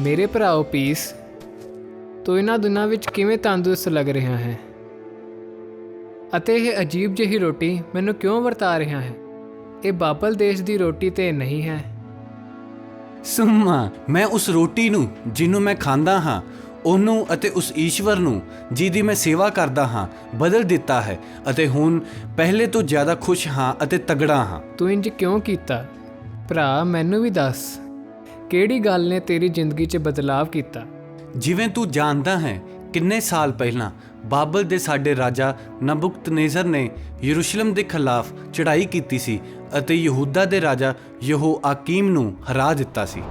ਮੇਰੇ ਭਰਾਓ ਪੀਸ ਤੂੰ ਇਹਨਾਂ ਦਿਨਾਂ ਵਿੱਚ ਕਿਵੇਂ ਤੰਦਰੁਸਤ ਲੱਗ ਰਿਹਾ ਹੈ? ਅਤੇ ਇਹ ਅਜੀਬ ਜਿਹੀ ਰੋਟੀ ਮੈਨੂੰ ਕਿਉਂ ਵਰਤਾ ਰਿਹਾ ਹੈ? ਇਹ ਬਾਬਲ ਦੇਸ਼ ਦੀ ਰੋਟੀ ਤੇ ਨਹੀਂ ਹੈ। ਸੁਮਾ ਮੈਂ ਉਸ ਰੋਟੀ ਨੂੰ ਜਿਹਨੂੰ ਮੈਂ ਖਾਂਦਾ ਹਾਂ ਉਹਨੂੰ ਅਤੇ ਉਸ ਈਸ਼ਵਰ ਨੂੰ ਜਿਹਦੀ ਮੈਂ ਸੇਵਾ ਕਰਦਾ ਹਾਂ ਬਦਲ ਦਿੱਤਾ ਹੈ ਅਤੇ ਹੁਣ ਪਹਿਲੇ ਤੋਂ ਜ਼ਿਆਦਾ ਖੁਸ਼ ਹਾਂ ਅਤੇ ਤਗੜਾ ਹਾਂ। ਤੂੰ ਇੰਜ ਕਿਉਂ ਕੀਤਾ? ਭਰਾ ਮੈਨੂੰ ਵੀ ਦੱਸ। ਕਿਹੜੀ ਗੱਲ ਨੇ ਤੇਰੀ ਜ਼ਿੰਦਗੀ 'ਚ ਬਦਲਾਅ ਕੀਤਾ? ਜਿਵੇਂ ਤੂੰ ਜਾਣਦਾ ਹੈ, ਕਿੰਨੇ ਸਾਲ ਪਹਿਲਾਂ ਬਾਬਲ ਦੇ ਸਾਡੇ ਰਾਜਾ ਨਬੁਕਤਨੇਜ਼ਰ ਨੇ ਯਰੂਸ਼ਲਮ ਦੇ ਖਿਲਾਫ ਚੜ੍ਹਾਈ ਕੀਤੀ ਸੀ ਅਤੇ ਯਹੂਦਾ ਦੇ ਰਾਜਾ ਯਹੋ ਆਕੀਮ ਨੂੰ ਹਰਾ ਦਿੱਤਾ ਸੀ।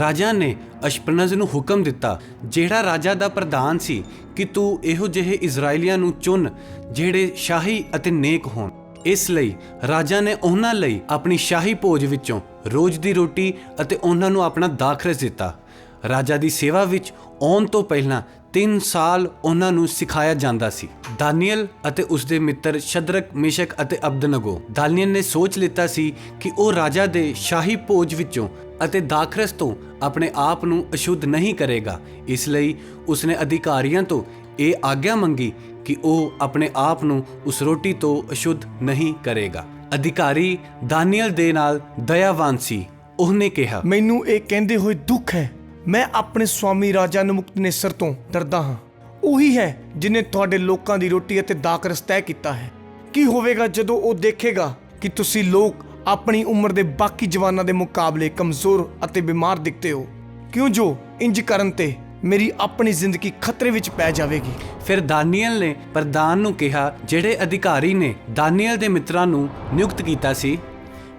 ਰਾਜਾ ਨੇ ਅਸ਼ਪਨਜ਼ ਨੂੰ ਹੁਕਮ ਦਿੱਤਾ, ਜਿਹੜਾ ਰਾਜਾ ਦਾ ਪ੍ਰਧਾਨ ਸੀ, ਕਿ ਤੂੰ ਇਹੋ ਜਿਹੇ ਇਜ਼ਰਾਈਲੀਆਂ ਨੂੰ ਚੁਣ, ਜਿਹੜੇ ਸ਼ਾਹੀ ਅਤੇ ਨੇਕ ਹੋਣ। ਇਸ ਲਈ ਰਾਜਾ ਨੇ ਉਹਨਾਂ ਲਈ ਆਪਣੀ ਸ਼ਾਹੀ ਭੋਜ ਵਿੱਚੋਂ ਰੋਜ਼ ਦੀ ਰੋਟੀ ਅਤੇ ਉਹਨਾਂ ਨੂੰ ਆਪਣਾ ਦਾਖਰਸ ਦਿੱਤਾ। ਰਾਜਾ ਦੀ ਸੇਵਾ ਵਿੱਚ ਆਉਣ ਤੋਂ ਪਹਿਲਾਂ 3 ਸਾਲ ਉਹਨਾਂ ਨੂੰ ਸਿਖਾਇਆ ਜਾਂਦਾ ਸੀ। ਦਾਨੀਅਲ ਅਤੇ ਉਸ ਦੇ ਮਿੱਤਰ ਸ਼ਦਰਕ, ਮਿਸ਼ਕ ਅਤੇ ਅਬਦਨਗੋ। ਦਾਨੀਅਲ ਨੇ ਸੋਚ ਲਿੱਤਾ ਸੀ ਕਿ ਉਹ ਰਾਜਾ ਦੇ ਸ਼ਾਹੀ ਭੋਜ ਵਿੱਚੋਂ ਅਤੇ ਦਾਖਰਸ ਤੋਂ ਆਪਣੇ ਆਪ ਨੂੰ ਅਸ਼ੁੱਧ ਨਹੀਂ ਕਰੇਗਾ। ਇਸ ਲਈ ਉਸਨੇ ਅਧਿਕਾਰੀਆਂ ਤੋਂ ਇਹ ਆਗਿਆ ਮੰਗੀ ਕਿ ਉਹ ਆਪਣੇ ਆਪ ਨੂੰ ਉਸ ਰੋਟੀ ਤੋਂ ਅਸ਼ੁੱਧ ਨਹੀਂ ਕਰੇਗਾ। ਅਧਿਕਾਰੀ ਦਾਨੀਅਲ ਦੇ ਨਾਲ ਦਇਆਵਾਨ ਸੀ। ਉਹਨੇ ਕਿਹਾ, ਮੈਨੂੰ ਇਹ ਕਹਿੰਦੇ ਹੋਏ ਦੁੱਖ ਹੈ। ਮੈਂ ਆਪਣੇ ਸਵਾਮੀ ਰਾਜਾ ਨਮੁਕਤਨੇਸਰ ਤੋਂ ਡਰਦਾ ਹਾਂ। ਉਹੀ ਹੈ ਜਿਨੇ ਤੁਹਾਡੇ ਲੋਕਾਂ ਦੀ ਰੋਟੀ ਅਤੇ ਦਾਕਰਸ ਤੈਅ ਕੀਤਾ ਹੈ। ਕੀ ਹੋਵੇਗਾ ਜਦੋਂ ਉਹ ਦੇਖੇਗਾ ਕਿ ਤੁਸੀਂ ਲੋਕ ਆਪਣੀ ਉਮਰ ਦੇ ਬਾਕੀ ਜਵਾਨਾਂ ਦੇ ਮੁਕਾਬਲੇ ਕਮਜ਼ੋਰ ਅਤੇ ਬਿਮਾਰ ਦਿਖਦੇ ਹੋ? ਕਿਉਂ ਜੋ ਇੰਜ ਕਰਨ ਤੇ ਮੇਰੀ ਆਪਣੀ ਜ਼ਿੰਦਗੀ ਖਤਰੇ ਵਿੱਚ ਪੈ ਜਾਵੇਗੀ। ਫਿਰ ਦਾਨੀਅਲ ਨੇ ਪ੍ਰਧਾਨ ਨੂੰ ਕਿਹਾ ਜਿਹੜੇ ਅਧਿਕਾਰੀ ਨੇ ਦਾਨੀਅਲ ਦੇ ਮਿੱਤਰਾਂ ਨੂੰ ਨਿਯੁਕਤ ਕੀਤਾ ਸੀ।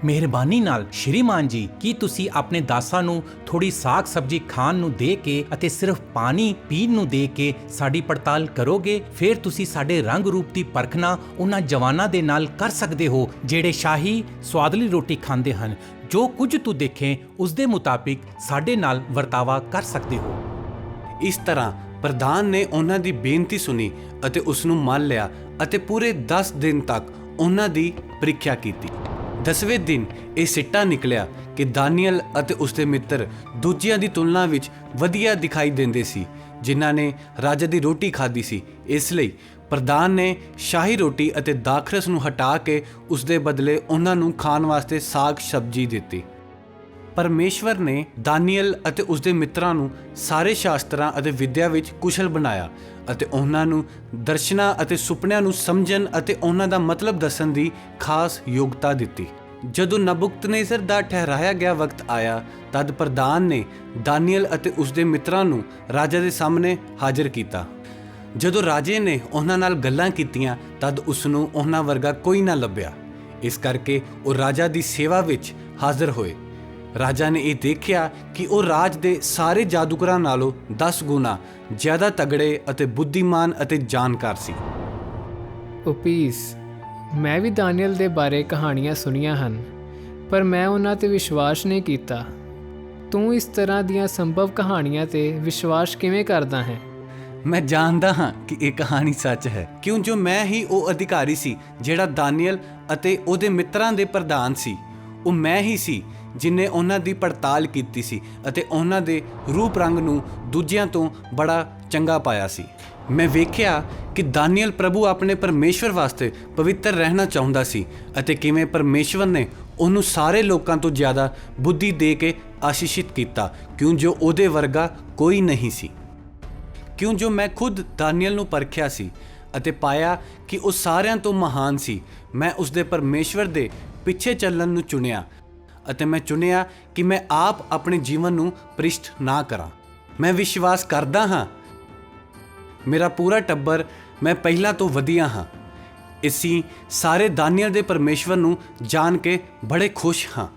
ਮਿਹਰਬਾਨੀ ਨਾਲ ਸ਼੍ਰੀਮਾਨ ਜੀ ਕੀ ਤੁਸੀਂ ਆਪਣੇ ਦਾਸਾਂ ਨੂੰ ਥੋੜੀ ਸਾਗ ਸਬਜ਼ੀ ਖਾਣ ਨੂੰ ਦੇ ਕੇ ਅਤੇ ਸਿਰਫ ਪਾਣੀ ਪੀਣ ਨੂੰ ਦੇ ਕੇ ਸਾਡੀ ਪੜਤਾਲ ਕਰੋਗੇ? ਫਿਰ ਤੁਸੀਂ ਸਾਡੇ ਰੰਗ ਰੂਪ ਦੀ ਪਰਖਣਾ ਉਹਨਾਂ ਜਵਾਨਾਂ ਦੇ ਨਾਲ ਕਰ ਸਕਦੇ ਹੋ ਜਿਹੜੇ ਸ਼ਾਹੀ ਸਵਾਦਲੀ ਰੋਟੀ ਖਾਂਦੇ ਹਨ। ਜੋ ਕੁਝ ਤੂੰ ਦੇਖੇ ਉਸ ਦੇ ਮੁਤਾਬਿਕ ਸਾਡੇ ਨਾਲ ਵਰਤਾਵਾ ਕਰ ਸਕਦੇ ਹੋ। ਇਸ ਤਰ੍ਹਾਂ ਪ੍ਰਧਾਨ ਨੇ ਉਹਨਾਂ ਦੀ ਬੇਨਤੀ ਸੁਣੀ ਅਤੇ ਉਸ ਨੂੰ ਮੰਨ ਲਿਆ ਅਤੇ ਪੂਰੇ 10 ਦਿਨ ਤੱਕ ਉਹਨਾਂ ਦੀ ਪ੍ਰੀਖਿਆ ਕੀਤੀ। ਦਸਵੇਂ ਦਿਨ ਇਹ ਸਿੱਟਾ ਨਿਕਲਿਆ ਕਿ ਦਾਨੀਅਲ ਅਤੇ ਉਸਦੇ ਮਿੱਤਰ ਦੂਜਿਆਂ ਦੀ ਤੁਲਨਾ ਵਿੱਚ ਵਧੀਆ ਦਿਖਾਈ ਦਿੰਦੇ ਸੀ, ਜਿਨ੍ਹਾਂ ਨੇ ਰਾਜਾ ਦੀ ਰੋਟੀ ਖਾਧੀ ਸੀ। ਇਸ ਲਈ ਪ੍ਰਧਾਨ ਨੇ ਸ਼ਾਹੀ ਰੋਟੀ ਅਤੇ ਦਾਖਰਸ ਨੂੰ ਹਟਾ ਕੇ ਉਸਦੇ ਬਦਲੇ ਉਹਨਾਂ ਨੂੰ ਖਾਣ ਵਾਸਤੇ ਸਾਗ ਸਬਜ਼ੀ ਦਿੱਤੀ। ਪਰਮੇਸ਼ਵਰ ਨੇ ਦਾਨੀਅਲ ਅਤੇ ਉਸ ਦੇ ਮਿੱਤਰਾਂ ਨੂੰ ਸਾਰੇ ਸ਼ਾਸਤਰਾਂ ਅਤੇ ਵਿਦਿਆ ਵਿੱਚ ਕੁਸ਼ਲ ਬਣਾਇਆ ਅਤੇ ਉਹਨਾਂ ਨੂੰ ਦਰਸ਼ਨਾਂ ਅਤੇ ਸੁਪਨਿਆਂ ਨੂੰ ਸਮਝਣ ਅਤੇ ਉਹਨਾਂ ਦਾ ਮਤਲਬ ਦੱਸਣ ਦੀ ਖਾਸ ਯੋਗਤਾ ਦਿੱਤੀ। ਜਦੋਂ ਨਬੁਕਤਨੇਜ਼ਰ ਦਾ ਠਹਿਰਾਇਆ ਗਿਆ ਵਕਤ ਆਇਆ, ਤਦ ਪ੍ਰਧਾਨ ਨੇ ਦਾਨੀਅਲ ਅਤੇ ਉਸ ਦੇ ਮਿੱਤਰਾਂ ਨੂੰ ਰਾਜਾ ਦੇ ਸਾਹਮਣੇ ਹਾਜ਼ਰ ਕੀਤਾ। ਜਦੋਂ ਰਾਜੇ ਨੇ ਉਹਨਾਂ ਨਾਲ ਗੱਲਾਂ ਕੀਤੀਆਂ, ਤਦ ਉਸ ਨੂੰ ਉਹਨਾਂ ਵਰਗਾ ਕੋਈ ਨਾ ਲੱਭਿਆ। ਇਸ ਕਰਕੇ ਉਹ ਰਾਜਾ ਦੀ ਸੇਵਾ ਵਿੱਚ ਹਾਜ਼ਰ ਹੋਏ। ਰਾਜਾ ਨੇ ਇਹ ਦੇਖਿਆ ਕਿ ਉਹ ਰਾਜ ਦੇ ਸਾਰੇ ਜਾਦੂਗਰਾਂ ਨਾਲੋਂ 10 ਗੁਣਾ ਜ਼ਿਆਦਾ ਤਗੜੇ ਅਤੇ ਬੁੱਧੀਮਾਨ ਅਤੇ ਜਾਣਕਾਰ ਸੀ। ਉਪੀਸ ਮੈਂ ਵੀ ਦਾਨੀਅਲ ਦੇ ਬਾਰੇ ਕਹਾਣੀਆਂ ਸੁਣੀਆਂ ਹਨ ਪਰ ਮੈਂ ਉਹਨਾਂ ਤੇ ਵਿਸ਼ਵਾਸ ਨਹੀਂ ਕੀਤਾ। ਤੂੰ ਇਸ ਤਰ੍ਹਾਂ ਦੀਆਂ ਸੰਭਵ ਕਹਾਣੀਆਂ ਤੇ ਵਿਸ਼ਵਾਸ ਕਿਵੇਂ ਕਰਦਾ ਹੈ? ਮੈਂ ਜਾਣਦਾ ਹਾਂ ਕਿ ਇਹ ਕਹਾਣੀ ਸੱਚ ਹੈ ਕਿਉਂ ਜੋ ਮੈਂ ਹੀ ਉਹ ਅਧਿਕਾਰੀ ਸੀ ਜਿਹੜਾ ਦਾਨੀਅਲ ਅਤੇ ਉਹਦੇ ਮਿੱਤਰਾਂ ਦੇ ਪ੍ਰਧਾਨ ਸੀ। ਉਹ ਮੈਂ ਹੀ ਸੀ ਜਿਨੇ ਉਹਨਾਂ ਦੀ ਪੜਤਾਲ ਕੀਤੀ ਸੀ ਅਤੇ ਉਹਨਾਂ ਦੇ ਰੂਪ ਰੰਗ ਨੂੰ ਦੂਜਿਆਂ ਤੋਂ ਬੜਾ ਚੰਗਾ ਪਾਇਆ ਸੀ। ਮੈਂ ਵੇਖਿਆ ਕਿ ਦਾਨੀਅਲ ਪ੍ਰਭੂ ਆਪਣੇ ਪਰਮੇਸ਼ਵਰ ਵਾਸਤੇ ਪਵਿੱਤਰ ਰਹਿਣਾ ਚਾਹੁੰਦਾ ਸੀ ਅਤੇ ਕਿਵੇਂ ਪਰਮੇਸ਼ਵਰ ਨੇ ਉਹਨੂੰ ਸਾਰੇ ਲੋਕਾਂ ਤੋਂ ਜ਼ਿਆਦਾ ਬੁੱਧੀ ਦੇ ਕੇ ਆਸ਼ੀਸ਼ਿਤ ਕੀਤਾ, ਕਿਉਂ ਜੋ ਉਹਦੇ ਵਰਗਾ ਕੋਈ ਨਹੀਂ ਸੀ। ਕਿਉਂ ਜੋ ਮੈਂ ਖੁਦ ਦਾਨੀਅਲ ਨੂੰ ਪਰਖਿਆ ਸੀ ਅਤੇ ਪਾਇਆ ਕਿ ਉਹ ਸਾਰਿਆਂ ਤੋਂ ਮਹਾਨ ਸੀ, ਮੈਂ ਉਸ ਦੇ ਪਰਮੇਸ਼ਵਰ ਦੇ ਪਿੱਛੇ ਚੱਲਣ ਨੂੰ ਚੁਣਿਆ ਅਤੇ ਮੈਂ ਚੁਣਿਆ ਕਿ ਮੈਂ ਆਪ ਆਪਣੇ ਜੀਵਨ ਨੂੰ ਪ੍ਰਿਸ਼ਟ ਨਾ ਕਰਾਂ। ਮੈਂ ਵਿਸ਼ਵਾਸ ਕਰਦਾ ਹਾਂ। ਮੇਰਾ ਪੂਰਾ ਟੱਬਰ ਮੈਂ ਪਹਿਲਾਂ ਤੋਂ ਵਧੀਆ ਹਾਂ। ਅਸੀਂ ਸਾਰੇ ਦਾਨੀਅਲ ਦੇ ਪਰਮੇਸ਼ਵਰ ਨੂੰ ਜਾਣ ਕੇ ਬੜੇ ਖੁਸ਼ ਹਾਂ।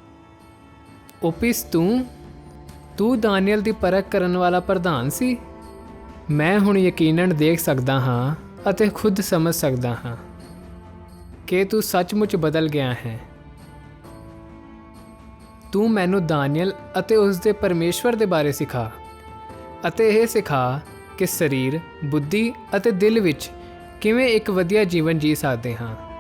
ਓਪਿਸ, ਤੂੰ? ਤੂੰ ਦਾਨੀਅਲ ਦੀ ਪਰਖ ਕਰਨ ਵਾਲਾ ਪ੍ਰਧਾਨ ਸੀ। ਮੈਂ ਹੁਣ ਯਕੀਨਨ ਦੇਖ ਸਕਦਾ ਹਾਂ ਅਤੇ ਖੁਦ ਸਮਝ ਸਕਦਾ ਹਾਂ ਕਿ ਤੂੰ ਸੱਚਮੁੱਚ ਬਦਲ ਗਿਆ ਹੈ। ਤੂੰ ਮੈਨੂੰ ਦਾਨੀਅਲ ਅਤੇ ਉਸ ਦੇ ਪਰਮੇਸ਼ਵਰ ਦੇ ਬਾਰੇ ਸਿਖਾ ਅਤੇ ਇਹ ਸਿਖਾ ਕਿ ਸਰੀਰ, ਬੁੱਧੀ ਅਤੇ ਦਿਲ ਵਿੱਚ ਕਿਵੇਂ ਇੱਕ ਵਧੀਆ ਜੀਵਨ ਜੀ ਸਕਦੇ ਹਾਂ।